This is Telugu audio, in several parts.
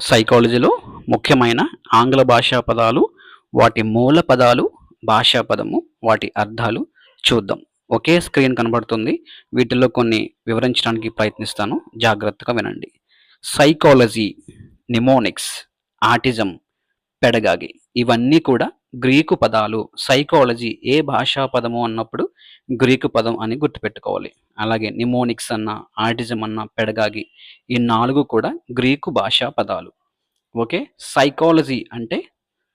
సైకాలజీలో ముఖ్యమైన ఆంగ్ల భాషా పదాలు వాటి మూల పదాలు భాషా పదము వాటి అర్థాలు చూద్దాం. ఒకే స్క్రీన్ కనబడుతుంది. వీటిలో కొన్ని వివరించడానికి ప్రయత్నిస్తాను. జాగ్రత్తగా వినండి. సైకాలజీ నిమోనిక్స్ ఆటిజం పెడగాగి ఇవన్నీ కూడా గ్రీకు పదాలు. సైకాలజీ ఏ భాషా పదము అన్నప్పుడు గ్రీకు పదం అని గుర్తుపెట్టుకోవాలి. అలాగే నిమోనిక్స్ అన్న ఆటిజం అన్న పెడగాగి ఈ నాలుగు కూడా గ్రీకు భాషా పదాలు. ఓకే? సైకాలజీ అంటే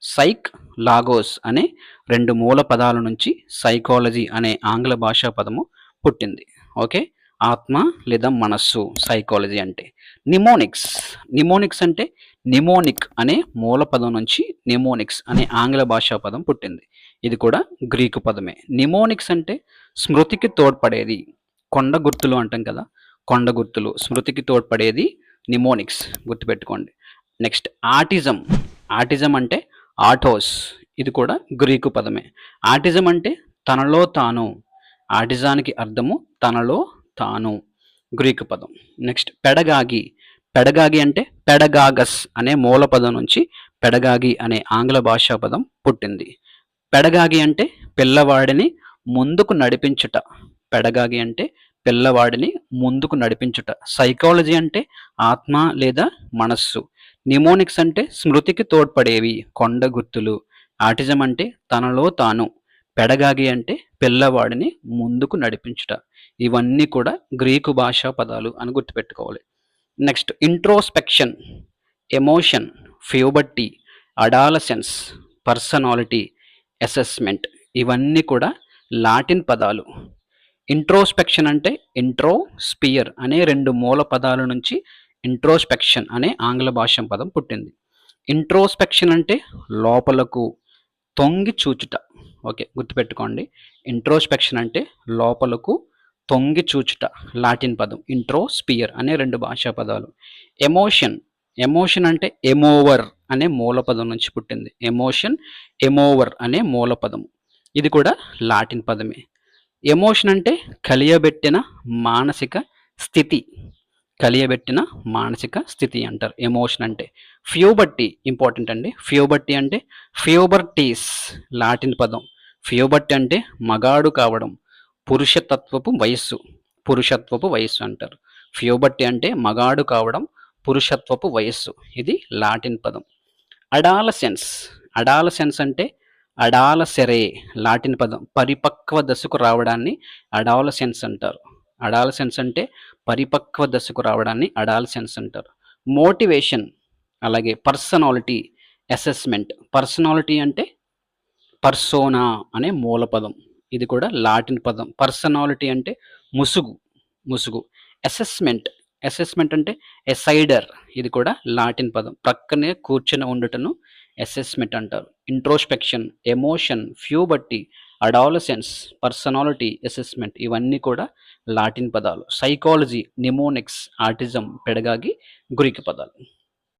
సైక్ లాగోస్ అనే రెండు మూల పదాల నుంచి సైకాలజీ అనే ఆంగ్ల భాషా పదము పుట్టింది. ఓకే? ఆత్మ లేదా మనస్సు సైకాలజీ అంటే నిమోనిక్స్ నిమోనిక్స్ అంటే నిమోనిక్ అనే మూల పదం నుంచి నిమోనిక్స్ అనే ఆంగ్ల భాషా పదం పుట్టింది. ఇది కూడా గ్రీకు పదమే. నిమోనిక్స్ అంటే స్మృతికి తోడ్పడేది. కొండ గుర్తులు అంటాం కదా? కొండ గుర్తులు. స్మృతికి తోడ్పడేది నిమోనిక్స్ గుర్తుపెట్టుకోండి. Next autism. ఆటిజం అంటే ఆటోస్. ఇది కూడా గ్రీకు పదమే. ఆటిజం అంటే తనలో తాను. ఆటిజానికి అర్థము తనలో తాను. గ్రీకు పదం. Next pedagogy. పెడగాగి అంటే పెడగాగస్ అనే మూల పదం నుంచి పెడగాగి అనే ఆంగ్ల భాషా పదం పుట్టింది. పెడగాగి అంటే పిల్లవాడిని ముందుకు నడిపించుట. పెడగాగి అంటే పిల్లవాడిని ముందుకు నడిపించుట. సైకాలజీ అంటే ఆత్మ లేదా మనస్సు. నిమోనిక్స్ అంటే స్మృతికి తోడ్పడేవి కొండ గుర్తులు. ఆటిజం అంటే తనలో తాను. పెడగాగి అంటే పిల్లవాడిని ముందుకు నడిపించుట. ఇవన్నీ కూడా గ్రీకు భాషా పదాలు అని గుర్తుపెట్టుకోవాలి. Next introspection emotion puberty adolescence personality assessment ఇవన్నీ కూడా లాటిన్ పదాలు. ఇంట్రోస్పెక్షన్ అంటే ఇంట్రో స్పియర్ అనే రెండు మూల పదాల నుంచి ఇంట్రోస్పెక్షన్ అనే ఆంగ్ల భాష పదం పుట్టింది. ఇంట్రోస్పెక్షన్ అంటే లోపలకు తొంగి చూచుట. ఓకే గుర్తుపెట్టుకోండి. ఇంట్రోస్పెక్షన్ అంటే లోపలకు తొంగి చూచుట. లాటిన్ పదం ఇంట్రోస్పియర్ అనే రెండు భాషా పదాలు. ఎమోషన్ ఎమోషన్ అంటే ఎమోవర్ అనే మూల పదం నుంచి పుట్టింది. ఎమోషన్ ఎమోవర్ అనే మూల పదం. ఇది కూడా లాటిన్ పదమే. ఎమోషన్ అంటే కలియబెట్టిన మానసిక స్థితి. కలియబెట్టిన మానసిక స్థితి అంటారు. ఎమోషన్ అంటే ఫ్యూబర్టీ ఇంపార్టెంట్ అండి. ఫ్యూబర్టీ అంటే ఫ్యూబర్టీస్ లాటిన్ పదం. ఫ్యూబర్టీ అంటే మగాడు కావడం. పురుషతత్వపు వయస్సు. పురుషత్వపు వయస్సు అంటారు. ఫ్యూబర్టీ అంటే మగాడు కావడం. పురుషత్వపు వయస్సు. ఇది లాటిన్ పదం. అడాలసెన్స్ అడాలసెన్స్ అంటే అడాలసెరే లాటిన్ పదం. పరిపక్వ దశకు రావడాన్ని అడాలసెన్స్ అంటారు. అడాలసెన్స్ అంటే పరిపక్వ దశకు రావడాన్ని అడాలసెన్స్ అంటారు. మోటివేషన్ అలాగే పర్సనాలిటీ అసెస్మెంట్. పర్సనాలిటీ అంటే పర్సోనా అనే మూల పదం ఇది కూడా లాటిన్ పదం. పర్సనాలిటీ అంటే ముసుగు ముసుగు. అసెస్మెంట్ అసెస్మెంట్ అంటే ఎసైడర్. ఇది కూడా లాటిన్ పదం. ప్రక్కనే కూర్చొని ఉండటను అసెస్మెంట్ అంటారు. Introspection emotion puberty adolescence personality assessment ఇవన్నీ కూడా లాటిన్ పదాలు. సైకాలజీ నిమోనిక్స్ ఆర్టిజం పెడగాగి గురికి పదాలు.